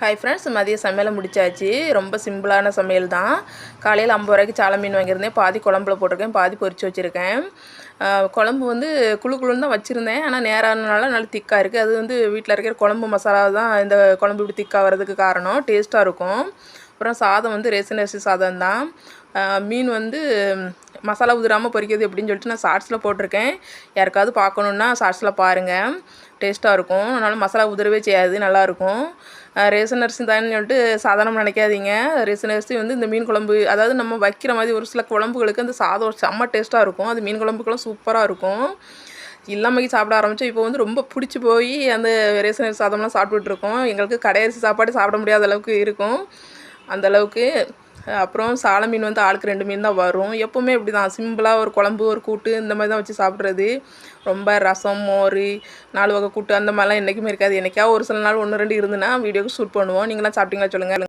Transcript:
Hi friends மதிய சமையலை முடிச்சாச்சு. ரொம்ப சிம்பிளான சமையல் தான். காலையில் ஐம்பது ரூபாய்க்கு சாலை மீன் வாங்கியிருந்தேன். பாதி குழம்புல போட்டிருக்கேன் பாதி பொரிச்சு வச்சுருக்கேன். குழம்பு வந்து குழு குழுன்னு தான் வச்சுருந்தேன். ஆனால் நேரானனால நல்ல திக்காக இருக்குது அது வந்து வீட்டில் இருக்கிற குழம்பு மசாலா தான் இந்த குழம்பு இப்படி திக்காக வர்றதுக்கு காரணம். டேஸ்ட்டாக இருக்கும். அப்புறம் சாதம் வந்து ரேசன் அரிசி சாதம் தான் மீன் வந்து மசாலா உதிராமல் பொரிக்கிறது எப்படின்னு சொல்லிட்டு நான் ஷார்ட்ஸில் போட்டிருக்கேன். யாருக்காவது பார்க்கணுன்னா ஷார்ட்ஸில் பாருங்கள் டேஸ்ட்டாக இருக்கும். அதனால் மசாலா உதிரவே செய்யாது. நல்லாயிருக்கும் ரேசன் அரிசி தான் சொல்லிட்டு சாதாரணமாக நினைக்காதீங்க. ரேசன் அரிசி வந்து இந்த மீன் குழம்பு அதாவது நம்ம வைக்கிற மாதிரி ஒரு சில குழம்புகளுக்கு அந்த சாதம் செம்ம டேஸ்ட்டாக இருக்கும். அது மீன் குழம்புக்கெல்லாம் சூப்பராக இருக்கும். இல்லாமல் சாப்பிட ஆரம்பித்தோம் இப்போ வந்து ரொம்ப பிடிச்சி போய் அந்த ரேசன் அரிசி சாதம்லாம் சாப்பிட்டுட்ருக்கோம் எங்களுக்கு கடையரிசி சாப்பாடு சாப்பிட முடியாத அளவுக்கு இருக்கும். அந்தளவுக்கு அப்புறம் சால மீன் வந்து ஆளுக்கு ரெண்டு மீன் தான் வரும். எப்போவுமே இப்படி தான் சிம்பிளாக ஒரு குழம்பு ஒரு கூட்டு இந்த மாதிரி தான் வச்சு சாப்பிட்றது. ரொம்ப ரசம் மோர் நாலு வகை கூட்டு அந்த மாதிரிலாம் என்றைக்குமே இருக்காது. என்றைக்காவது ஒரு சில நாள் ஒன்று ரெண்டு இருந்துன்னா வீடியோக்கு ஷூட் பண்ணுவோம். நீங்களாம் சாப்பிட்டீங்களா சொல்லுங்கள்